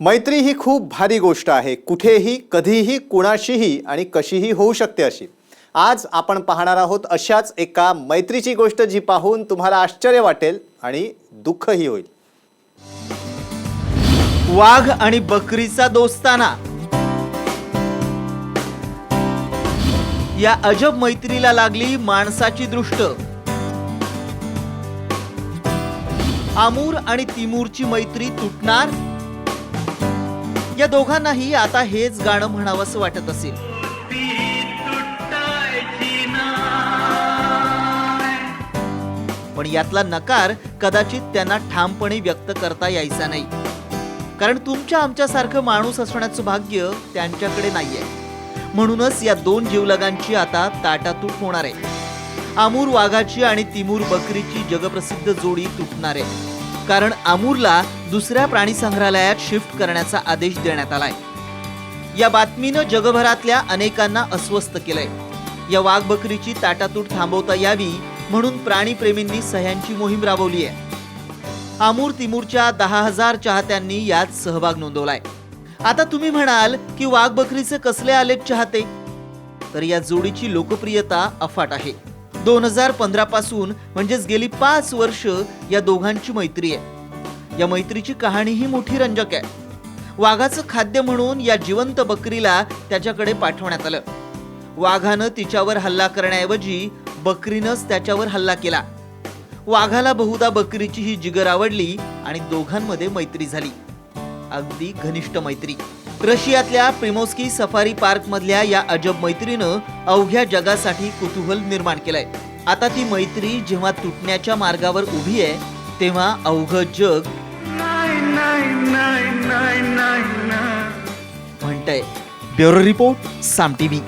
मैत्री ही खूप भारी गोष्ट आहे. कुठेही कधीही कुणाशीही आणि कशीही होऊ शकते अशी. आज आपण पाहणार आहोत अशाच एका मैत्रीची गोष्ट जी पाहून तुम्हाला आश्चर्य वाटेल आणि दुःखही होईल. वाघ आणि बकरीचा दोस्ताना. या अजब मैत्रीला लागली माणसाची दृष्ट. आमूर आणि तिमूरची मैत्री तुटणार या दोघांनाही आता हेच गाणं म्हणावंसं वाटत असेल. पण यातला नकार कदाचित त्यांना ठामपणे व्यक्त करता यायचा नाही. कारण तुमच्या आमच्यासारखं माणूस असण्याचं भाग्य त्यांच्याकडे नाहीये. म्हणूनच या दोन जीवलगांची आता ताटातूट होणार आहे. आमूर वाघाची आणि तिमूर बकरीची जगप्रसिद्ध जोडी तुटणार आहे. कारण आमूरला दुसऱ्या प्राणी संग्रहालयात शिफ्ट करण्याचा आदेश देण्यात आलाय. या बातमीनं जगभरातल्या अनेकांना अस्वस्थ केलंय. या वाघ बकरीची ताटातूट थांबवता यावी म्हणून प्राणीप्रेमींनी सह्यांची मोहीम राबवली आहे आमूर तिमूरच्या दहा हजार चाहत्यांनी यात सहभाग नोंदवलाय. आता तुम्ही म्हणाल की वाघ बकरीचे कसले आलेत चाहते? तर या जोडीची लोकप्रियता अफाट आहे. दोन हजार पंधरा पासून म्हणजेच गेली पाच वर्ष या दोघांची मैत्री आहे. या मैत्रीची कहाणीही मोठी रंजक आहे. वाघाचं खाद्य म्हणून या जिवंत बकरीला त्याच्याकडे पाठवण्यात आलं. वाघानं तिच्यावर हल्ला करण्याऐवजी बकरीनंच त्याच्यावर हल्ला केला. वाघाला बहुधा बकरीची ही जिगर आवडली आणि दोघांमध्ये मैत्री झाली. अगदी घनिष्ठ मैत्री. रशियातल्या प्रिमोस्की सफारी पार्क मधल्या या अजब मैत्रीनं अवघ्या जगासाठी कुतूहल निर्माण केलंय. आता ती मैत्री जेव्हा तुटण्याच्या मार्गावर उभी आहे तेव्हा अवघ जग म्हणतंय. ब्युरो रिपोर्ट साम टीव्ही